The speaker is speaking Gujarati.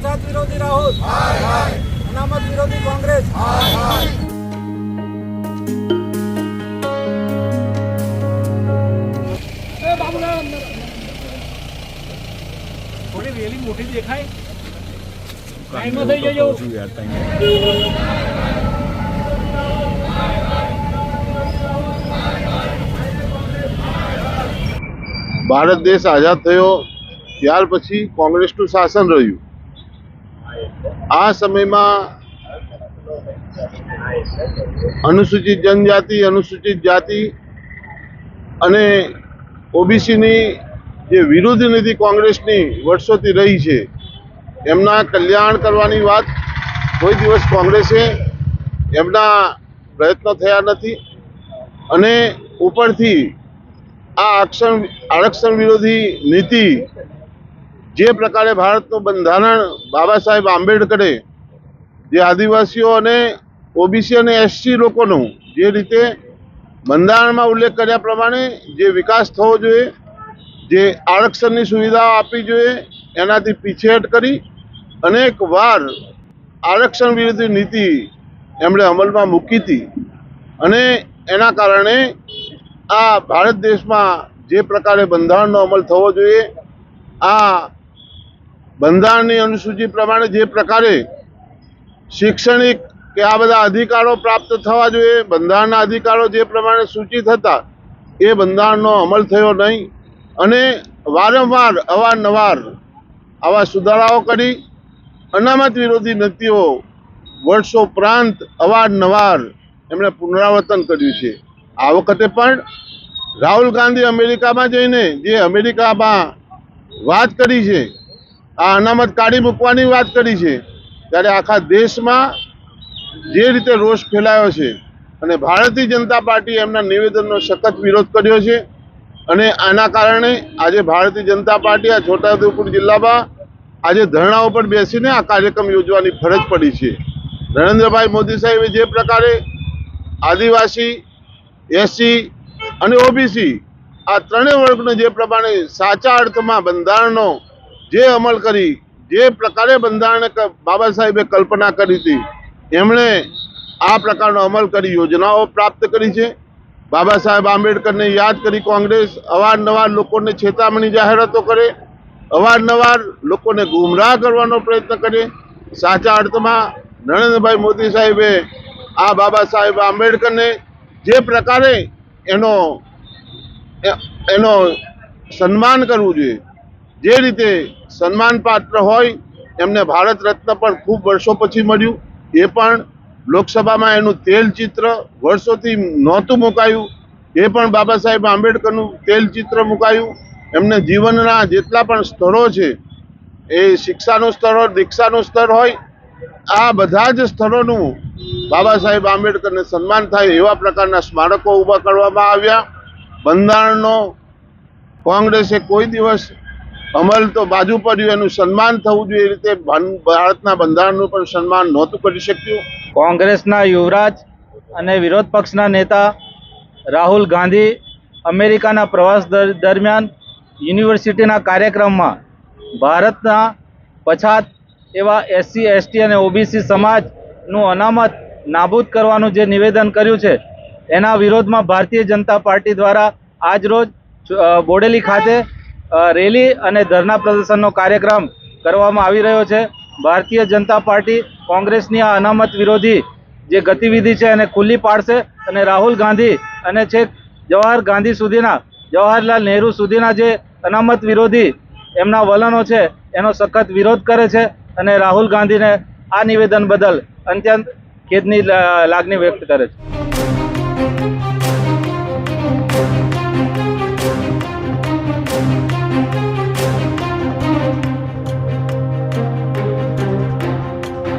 પછાત વિરોધી રાહુલ. અનામત વિરોધી કોંગ્રેસ. થોડી વેલી મોટી દેખાય. લાઈનમાં થઈ જજો. ભારત દેશ આઝાદ થયો ત્યાર પછી કોંગ્રેસનું શાસન રહ્યું. આ સમયમાં અનુસૂચિત જનજાતિ, અનુસૂચિત જાતિ અને ઓબીસીની જે વિરુદ્ધ નીતિ કોંગ્રેસની વર્ષોથી રહી છે, એમના કલ્યાણ કરવાની વાત કોઈ દિવસ કોંગ્રેસે એમના પ્રયત્નો થયા નથી અને ઉપરથી આ આરક્ષણ આરક્ષણ વિરોધી નીતિ જે પ્રકારે ભારતનું બંધારણ બાબા સાહેબ આંબેડકરે, જે આદિવાસીઓ અને ઓબીસી અને એસસી લોકોનું જે રીતે બંધારણમાં ઉલ્લેખ કર્યા પ્રમાણે જે વિકાસ થવો જોઈએ, જે આરક્ષણની સુવિધાઓ આપવી જોઈએ, એનાથી પીછેહટ કરી અનેક વાર આરક્ષણ વિરોધી નીતિ એમણે અમલમાં મૂકી હતી. અને એના કારણે આ ભારત દેશમાં જે પ્રકારે બંધારણનો અમલ થવો જોઈએ, આ બંધારણની અનુસૂચિ પ્રમાણે જે પ્રકારે શૈક્ષણિક કે આ બધા અધિકારો પ્રાપ્ત થવા જોઈએ, બંધારણના અધિકારો જે પ્રમાણે સૂચિત હતા, એ બંધારણનો અમલ થયો નહીં. અને વારંવાર, અવારનવાર આવા સુધારાઓ કરી, અનામત વિરોધી નીતિઓ વર્ષો ઉપરાંત અવારનવાર એમણે પુનરાવર્તન કર્યું છે. આ વખતે પણ રાહુલ ગાંધી અમેરિકામાં જઈને જે અમેરિકામાં વાત કરી છે આ અનામત કાઢી મૂકવાની વાત કરી છે. ત્યારે આખા દેશમાં જે રીતે રોષ ફેલાયો છે અને ભારતીય જનતા પાર્ટી એમના નિવેદનનો સખત વિરોધ કર્યો છે અને આના કારણે આજે ભારતીય જનતા પાર્ટી આ છોટાઉદેપુર જિલ્લામાં આજે ધરણા ઉપર બેસીને આ કાર્યક્રમ યોજવાની ફરજ પડી છે. નરેન્દ્રભાઈ મોદી સાહેબે જે પ્રકારે આદિવાસી, એસસી અને ઓબીસી આ ત્રણેય વર્ગને જે પ્રમાણે સાચા અર્થમાં બંધારણનો જે અમલ કરી, જે પ્રકારે બંધારણે બાબા સાહેબે કલ્પના કરી હતી, એમણે આ પ્રકારનો અમલ કરી, યોજનાઓ પ્રાપ્ત કરી છે. બાબા સાહેબ આંબેડકરને યાદ કરી કોંગ્રેસ અવારનવાર લોકોને છેતામણી જાહેરાતો કરે, અવારનવાર લોકોને ગુમરાહ કરવાનો પ્રયત્ન કરે. સાચા અર્થમાં નરેન્દ્રભાઈ મોદી સાહેબે આ બાબા સાહેબ આંબેડકરને જે પ્રકારે એનો એનો સન્માન કરવું જોઈએ જે રીતે સન્માનપાત્ર હોય, એમને ભારત રત્ન પણ ખૂબ વર્ષો પછી મળ્યું. એ પણ લોકસભામાં એનું તેલ ચિત્ર વર્ષોથી નહોતું મુકાયું. એ પણ બાબા સાહેબ આંબેડકરનું તેલ ચિત્ર મુકાયું. એમને જીવનના જેટલા પણ સ્તરો છે, એ શિક્ષાનું સ્તર હોય, દીક્ષાનું સ્તર હોય, આ બધા જ સ્થળોનું બાબા સાહેબ આંબેડકરને સન્માન થાય એવા પ્રકારના સ્મારકો ઊભા કરવામાં આવ્યા. બંધારણનો કોંગ્રેસે કોઈ દિવસ અમલ તો બાજુ પડ્યું, એનું સન્માન થવું જોઈએ એ રીતે ભારતના બંધારણનું પણ સન્માન નહોતું કરી શક્યું. કોંગ્રેસના યુવરાજ અને વિરોધ પક્ષના નેતા રાહુલ ગાંધી અમેરિકાના પ્રવાસ દર- દરમિયાન યુનિવર્સિટીના કાર્યક્રમમાં ભારતના પછાત એવા એસસી, એસટી અને ઓબીસી સમાજનું અનામત નાબૂદ કરવાનું જે નિવેદન કર્યું છે, એના વિરોધમાં ભારતીય જનતા પાર્ટી દ્વારા આજરોજ બોડેલી ખાતે રેલી અને ધરના પ્રદર્શનનો કાર્યક્રમ કરવામાં આવી રહ્યો છે. ભારતીય જનતા પાર્ટી કોંગ્રેસની આ અનામત વિરોધી જે ગતિવિધિ છે એને ખુલ્લી પાડશે અને રાહુલ ગાંધી અને છેક જવાહર ગાંધી સુધીના, જવાહરલાલ નહેરુ સુધીના જે અનામત વિરોધી એમના વલણો છે, એનો સખત વિરોધ કરે છે અને રાહુલ ગાંધીને આ નિવેદન બદલ અત્યંત ખેદની લાગણી વ્યક્ત કરે છે.